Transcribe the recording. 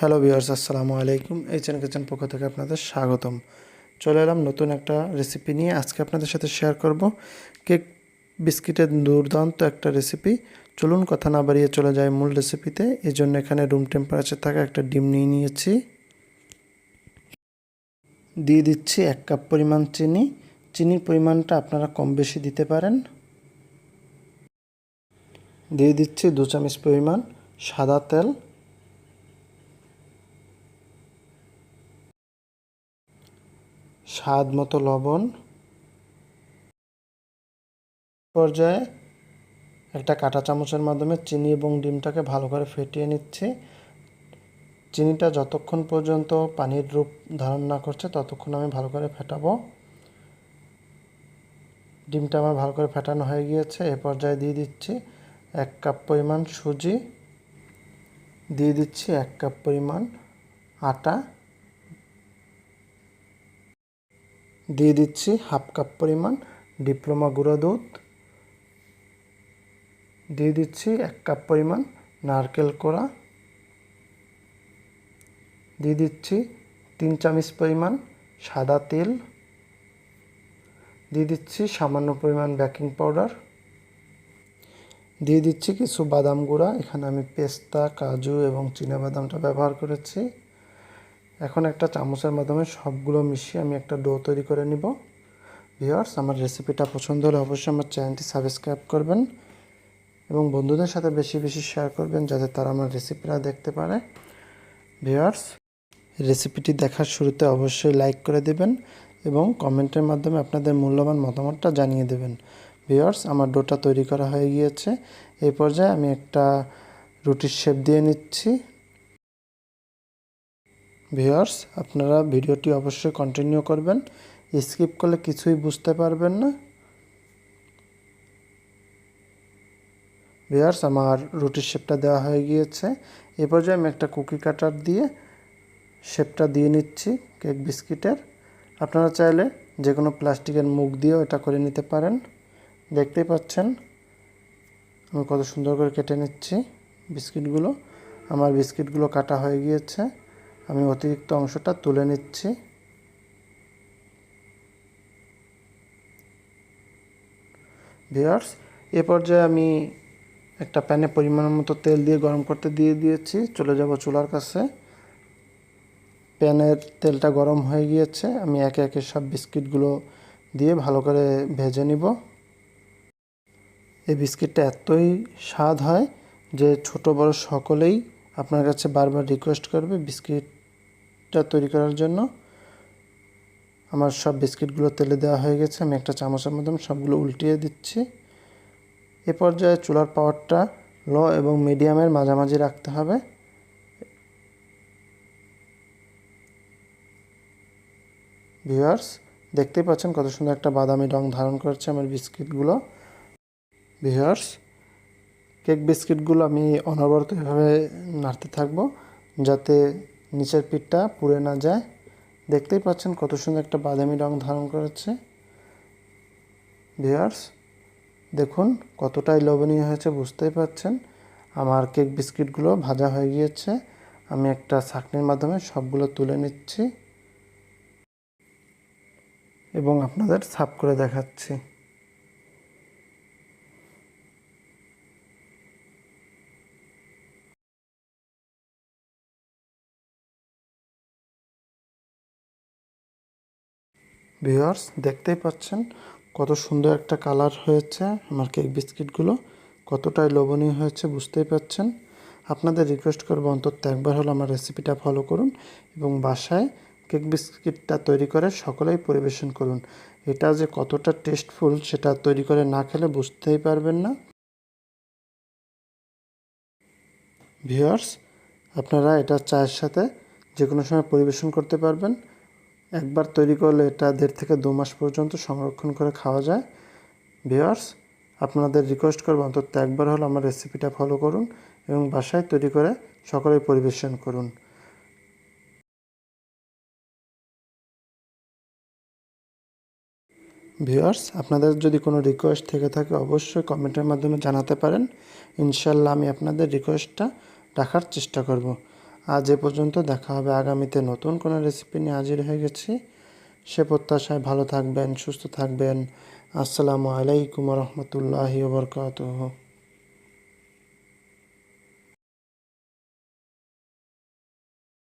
Hello viewers আসসালামু আলাইকুম। এই চ্যানেল কিচেন পক্ষ থেকে আপনাদের স্বাগতম। চলে এলাম নতুন একটা রেসিপি নিয়ে। আজকে আপনাদের সাথে শেয়ার করব কেক বিস্কিটের দুর্দান্ত একটা রেসিপি চলুন কথা না বাড়িয়ে চলে যায় মূল রেসিপিতে এই জন্য এখানে রুম টেম্পারেচার থাকা একটা ডিম নিয়ে নিয়েছি। দিয়ে দিচ্ছি এক কাপ পরিমাণ চিনি। চিনির পরিমাণটা আপনারা কম বেশি দিতে পারেন। দিয়ে দিচ্ছি দু চামচ পরিমাণ সাদা তেল। স্বাদ মতো লবণ। পর্যায়ে একটা কাঁটা চামচের মাধ্যমে চিনি এবং ডিমটাকে ভালো করে ফেটিয়ে নিচ্ছি। চিনিটা যতক্ষণ পর্যন্ত পানির রূপ ধারণ না করছে, ততক্ষণ আমি ভালো করে ফেটাবো। ডিমটা আমার ভালো করে ফেটানো হয়ে গিয়েছে। এ পর্যায়ে দিয়ে দিচ্ছি এক কাপ পরিমাণ সুজি। দিয়ে দিচ্ছি এক কাপ পরিমাণ আটা। দিয়ে দিচ্ছি হাফ কাপ পরিমাণ ডিপ্লোমা গুঁড়ো দুধ। দিয়ে দিচ্ছি এক কাপ পরিমাণ নারকেল কোড়া। দিয়ে দিচ্ছি তিন চামচ পরিমাণ সাদা তেল। দিয়ে দিচ্ছি সামান্য পরিমাণ বেকিং পাউডার। দিয়ে দিচ্ছি কিছু বাদাম গুঁড়া। এখানে আমি পেস্তা, কাজু এবং বাদামটা ব্যবহার করেছি। এখন একটা চামচের মাধ্যমে সবগুলো মিশিয়ে আমি একটা ডো তৈরি করে নিব। ভিওয়ার্স আমার রেসিপিটা পছন্দ হলে অবশ্যই আমার চ্যানেলটি সাবস্ক্রাইব করবেন এবং বন্ধুদের সাথে বেশি বেশি শেয়ার করবেন যাতে তারা আমার রেসিপিটা দেখতে পারে। ভিওয়ার্স রেসিপিটি দেখার শুরুতে অবশ্যই লাইক করে দেবেন এবং কমেন্টের মাধ্যমে আপনাদের মূল্যবান মতামতটা জানিয়ে দেবেন। ভিওয়ার্স আমার ডোটা তৈরি করা হয়ে গিয়েছে। এই পর্যায়ে আমি একটা রুটির শেপ দিয়ে নিচ্ছি। ভিউয়ার্স, আপনারা ভিডিওটি অবশ্যই কন্টিনিউ করবেন। স্কিপ করলে কিছুই বুঝতে পারবেন না। ভিউয়ার্স, আমার রুটির শেপটা দেওয়া হয়ে গিয়েছে। এ পর্যায়ে আমি একটা কুকি কাটার দিয়ে শেপটা দিয়ে নিচ্ছি কেক বিস্কিটের। আপনারা চাইলে যে কোনো প্লাস্টিকের মুখ দিয়েও এটা করে নিতে পারেন। দেখতেই পাচ্ছেন, আমি কত সুন্দর করে কেটে নিচ্ছি বিস্কিটগুলো। আমার বিস্কিটগুলো কাটা হয়ে গিয়েছে। আমি অতিরিক্ত অংশটা তুলে নিচ্ছি। ভিওয়ার্স এ পর্যায়ে আমি একটা প্যানে পরিমাণ মতো তেল দিয়ে গরম করতে দিয়ে দিয়েছি। চলে যাব চুলার কাছে। প্যানের তেলটা গরম হয়ে গিয়েছে। আমি একে একে সব বিস্কিটগুলো দিয়ে ভালো করে ভেজে নিব। এই বিস্কিটটা এতই স্বাদ হয় যে ছোট বড় সকলেই আপনার কাছে বারবার রিকোয়েস্ট করবে বিস্কিটটা তৈরি করার জন্য। আমার সব বিস্কিটগুলো তেলে দেওয়া হয়ে গেছে। আমি একটা চামচের মাধ্যমে সবগুলো উল্টিয়ে দিচ্ছি। এ পর্যায়ে চুলার পাওয়ারটা লো এবং মিডিয়ামের মাঝামাঝি রাখতে হবে। ভিউয়ার্স, দেখতেই পাচ্ছেন কত সুন্দর একটা বাদামি রং ধারণ করছে আমার বিস্কিটগুলো। ভিউয়ার্স, কেক বিস্কিটগুলো আমি অনবরত এভাবে নাড়তে থাকব যাতে নিচের পিঠটা পুড়ে না যায়। দেখতেই পাচ্ছেন কত সুন্দর একটা বাদামি রং ধারণ করেছে। ভিয়ার্স দেখুন কতটাই লোভনীয় হয়েছে, বুঝতেই পাচ্ছেন। আমার কেক বিস্কিটগুলো ভাজা হয়ে গিয়েছে। আমি একটা ছাকনির মাধ্যমে সবগুলো তুলে নিচ্ছি এবং আপনাদের সাফ করে দেখাচ্ছি। ভিউয়ার্স দেখতেই পাচ্ছেন কত সুন্দর একটা কালার হয়েছে আমার কেক বিস্কিটগুলো কতটাই লোভনীয় হয়েছে, বুঝতেই পাচ্ছেন। আপনাদের রিকোয়েস্ট করব অন্তত একবার হলো আমার রেসিপিটা ফলো করুন এবং বাসায় কেক বিস্কিটটা তৈরি করে সকলেই পরিবেশন করুন। এটা যে কতটা টেস্টফুল সেটা তৈরি করে না খেলে বুঝতেই পারবেন না। ভিউয়ার্স আপনারা এটা চায়ের সাথে যে কোনো সময় পরিবেশন করতে পারবেন। একবার তৈরি করলে এটা দেড় থেকে দু মাস পর্যন্ত সংরক্ষণ করে খাওয়া যায়। ভিওয়ার্স আপনাদের রিকোয়েস্ট করব অন্তত একবার হলো আমার রেসিপিটা ফলো করুন এবং বাসায় তৈরি করে সকলেই পরিবেশন করুন। ভিউয়ার্স আপনাদের যদি কোনো রিকোয়েস্ট থেকে থাকে অবশ্যই কমেন্টের মাধ্যমে জানাতে পারেন। ইনশাল্লাহ আমি আপনাদের রিকোয়েস্টটা রাখার চেষ্টা করব। আজ এ পর্যন্ত দেখা হবে আগামীতে নতুন কোনো রেসিপি নিয়ে হাজির হয়ে গেছি। সে প্রত্যাশায় ভালো থাকবেন, সুস্থ থাকবেন। আসসালামু আলাইকুম রহমতুল্লাহি বরকাতহ।